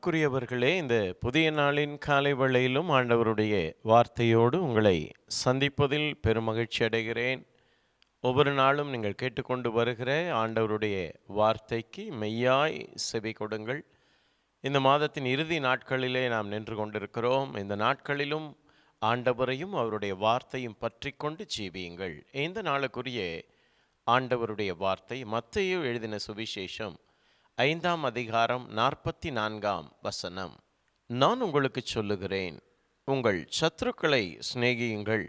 அன்புக்குரியவர்களே இந்த புதிய நாளின் காலை வேளையிலும் ஆண்டவருடைய வார்த்தையோடு உங்களை சந்திப்பதில் பெருமகிழ்ச்சி அடைகிறேன். ஒவ்வொரு நாளும் நீங்கள் கேட்டுக்கொண்டு வருகிற ஆண்டவருடைய வார்த்தைக்கு மெய்யாய் செவி கொடுங்கள். இந்த மாதத்தின் இறுதி நாட்களிலே நாம் நின்று கொண்டிருக்கிறோம். இந்த நாட்களிலும் ஆண்டவரையும் அவருடைய வார்த்தையும் பற்றி கொண்டு ஜீவியுங்கள். இந்த நாளுக்குரிய ஆண்டவருடைய வார்த்தை மத்தையோ எழுதின சுவிசேஷம் ஐந்தாம் அதிகாரம் நாற்பத்தி நான்காம் வசனம். நான் உங்களுக்கு சொல்லுகிறேன் உங்கள் சத்துருக்களை சிநேகியுங்கள்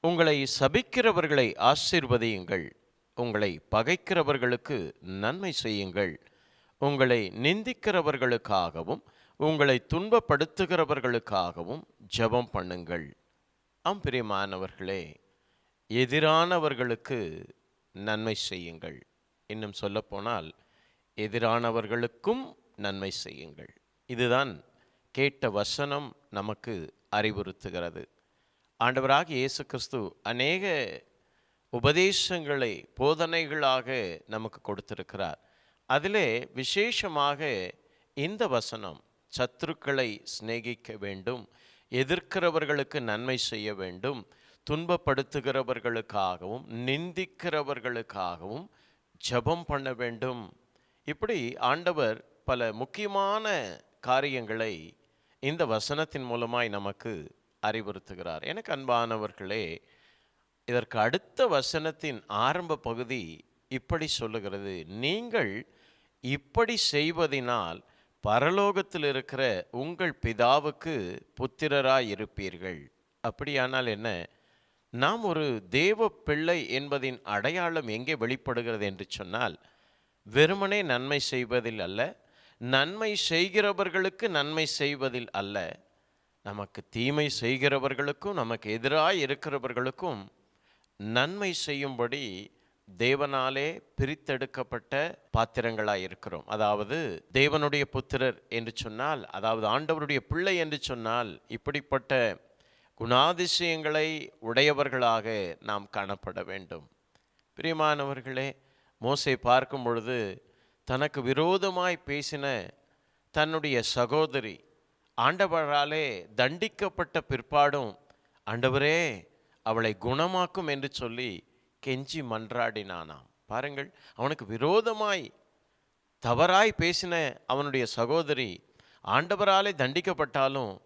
உங்களை சபிக்கிறவர்களை ஆசீர்வதியுங்கள் உங்களை பகைக்கிறவர்களுக்கு நன்மை செய்யுங்கள் உங்களை நிந்திக்கிறவர்களுக்காகவும் உங்களை துன்பப்படுத்துகிறவர்களுக்காகவும் ஜெபம் பண்ணுங்கள். அம்பிரியமானவர்களே எதிரானவர்களுக்கு நன்மை செய்யுங்கள். இன்னும் சொல்லப்போனால் எதிரானவர்களுக்கும் நன்மை செய்யுங்கள். இதுதான் கேட்ட வசனம் நமக்கு அறிவுறுத்துகிறது. ஆண்டவராக இயேசு கிறிஸ்து அநேக உபதேசங்களை போதனைகளாக நமக்கு கொடுத்திருக்கிறார். அதிலே விசேஷமாக இந்த வசனம் சத்துருக்களை சிநேகிக்க வேண்டும் எதிர்க்கிறவர்களுக்கு நன்மை செய்ய வேண்டும் துன்பப்படுத்துகிறவர்களுக்காகவும் நிந்திக்கிறவர்களுக்காகவும் ஜெபம் பண்ண வேண்டும் இப்படி ஆண்டவர் பல முக்கியமான காரியங்களை இந்த வசனத்தின் மூலமாய் நமக்கு அறிவுறுத்துகிறார். எனக்கு அன்பானவர்களே இதற்கு அடுத்த வசனத்தின் ஆரம்ப பகுதி இப்படி சொல்லுகிறது. நீங்கள் இப்படி செய்வதினால் பரலோகத்தில் இருக்கிற உங்கள் பிதாவுக்கு புத்திரராய் இருப்பீர்கள் அப்படியானால் என்ன? நாம் ஒரு தேவ பிள்ளை என்பதின் அடையாளம் எங்கே வெளிப்படுகிறது என்று சொன்னால் வெறுமனே நன்மை செய்வதில் அல்ல நன்மை செய்கிறவர்களுக்கு நன்மை செய்வதில் அல்ல. நமக்கு தீமை செய்கிறவர்களுக்கும் நமக்கு எதிராக இருக்கிறவர்களுக்கும் நன்மை செய்யும்படி தேவனாலே பிரித்தெடுக்கப்பட்ட பாத்திரங்களாக இருக்கிறோம். அதாவது தேவனுடைய புத்திரர் என்று சொன்னால் அதாவது ஆண்டவருடைய பிள்ளை என்று சொன்னால் இப்படிப்பட்ட குணாதிசயங்களை உடையவர்களாக நாம் காணப்பட வேண்டும். பிரியமானவர்களே மோசை பார்க்கும் பொழுது தனக்கு விரோதமாய் பேசின தன்னுடைய சகோதரி ஆண்டவராலே தண்டிக்கப்பட்ட பிற்பாடும் ஆண்டவரே அவளை குணமாக்கும் என்று சொல்லி கெஞ்சி மன்றாடினானாம். பாருங்கள் அவனுக்கு விரோதமாய் தவறாய் பேசின அவனுடைய சகோதரி ஆண்டவராலே தண்டிக்கப்பட்டாலும்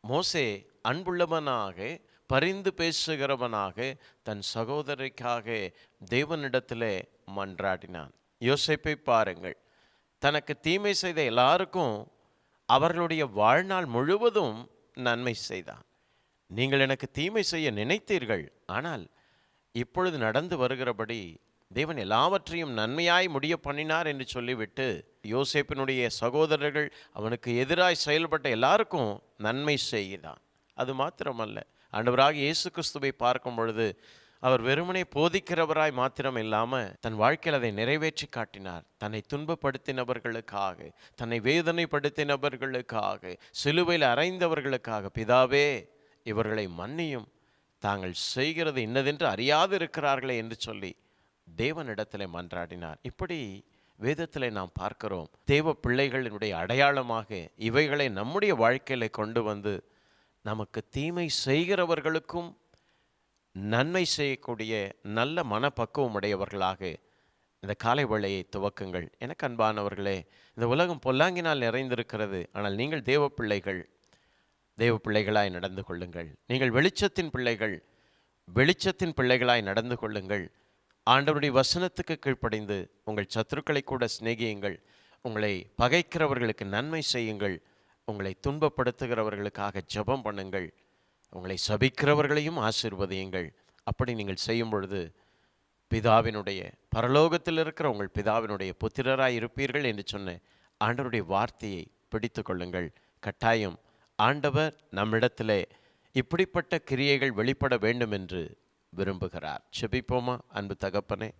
மோசே அன்புள்ளவனாக பரிந்து பேசுகிறவனாக தன் சகோதரிக்காக தேவனிடத்திலே மன்றாடினான். யோசிப்பை பாருங்கள். தனக்கு தீமை செய்த எல்லாருக்கும் அவர்களுடைய வாழ்நாள் முழுவதும் நன்மை செய்தான். நீங்கள் எனக்கு தீமை செய்ய நினைத்தீர்கள். ஆனால் இப்பொழுது நடந்து வருகிறபடி தேவன் எல்லாவற்றையும் நன்மையாய் முடிய பண்ணினார் என்று சொல்லிவிட்டு யோசேப்பினுடைய சகோதரர்கள் அவனுக்கு எதிராய் செயல்பட்ட எல்லாருக்கும் நன்மை செய்கிறான் அது மாத்திரமல்ல. ஆண்டவராக இயேசு கிறிஸ்துவை பார்க்கும் பொழுது அவர் வெறுமனே போதிக்கிறவராய் மாத்திரம் இல்லாமல் தன் வாழ்க்கையில் அதை நிறைவேற்றி காட்டினார். தன்னை துன்பப்படுத்தினவர்களுக்காக தன்னை வேதனைப்படுத்தினவர்களுக்காக சிலுவையில் அறைந்தவர்களுக்காக. பிதாவே இவர்களை மன்னியும். தாங்கள் செய்கிறது இன்னதென்று அறியாது இருக்கிறார்களே என்று சொல்லி தேவனிடத்தில் மன்றாடினார். இப்படி வேதத்திலே நாம் பார்க்கிறோம். தேவ பிள்ளைகளினுடைய அடையாளமாக இவைகளை நம்முடைய வாழ்க்கையில கொண்டு வந்து நமக்கு தீமை செய்கிறவர்களுக்கும் நன்மை செய்யக்கூடிய நல்ல மனப்பக்குவம் உடையவர்களாக இந்த காலை வேளையை துவக்குங்கள். எனக்கு அன்பானவர்களே இந்த உலகம் பொல்லாங்கினால் நிறைந்திருக்கிறது. ஆனால் நீங்கள் தேவ பிள்ளைகள் தேவ பிள்ளைகளாய் நடந்து கொள்ளுங்கள். நீங்கள் வெளிச்சத்தின் பிள்ளைகள் வெளிச்சத்தின் பிள்ளைகளாய் நடந்து கொள்ளுங்கள். ஆண்டவருடைய வசனத்துக்கு கீழ்ப்படைந்து உங்கள் சத்துருக்களை கூட சிநேகியுங்கள். உங்களை பகைக்கிறவர்களுக்கு நன்மை செய்யுங்கள். உங்களை துன்பப்படுத்துகிறவர்களுக்காக ஜெபம் பண்ணுங்கள். உங்களை சபிக்கிறவர்களையும் ஆசீர்வதியுங்கள். அப்படி நீங்கள் செய்யும் பொழுது பிதாவினுடைய பரலோகத்தில் இருக்கிற உங்கள் பிதாவினுடைய புத்திரராய் இருப்பீர்கள் என்று சொன்ன ஆண்டவருடைய வார்த்தையை பிடித்து கொள்ளுங்கள். கட்டாயம் ஆண்டவர் நம்மிடத்திலே இப்படிப்பட்ட கிரியைகள் வெளிப்பட வேண்டும் என்று விரும்புகிறார். செபிப்போமா அன்பு தகப்பனே?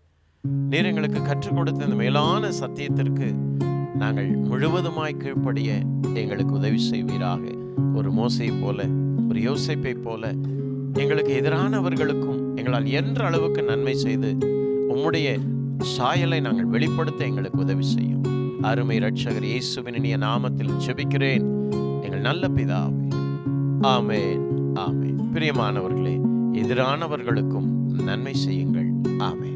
நீர் எங்களுக்கு கற்றுக் கொடுத்த இந்த மேலான சத்தியத்திற்கு நாங்கள் முழுவதுமாய் கீழ்ப்படிய எங்களுக்கு உதவி செய்வீராக. ஒரு மோசை போல ஒரு யோசிப்பை போல எங்களுக்கு எதிரானவர்களுக்கும் எங்களால் என்ற அளவுக்கு நன்மை செய்து உம்முடைய சாயலை நாங்கள் வெளிப்படுத்த எங்களுக்கு உதவி செய்யும். அருமை ரட்சகர் இயேசுவினிய நாமத்தில் செபிக்கிறேன் எங்கள் நல்ல பிதாவே. ஆமேன் ஆமேன். பிரியமானவர்களே எதிரானவர்களுக்கும் நன்மை செய்யுங்கள். ஆமேன்.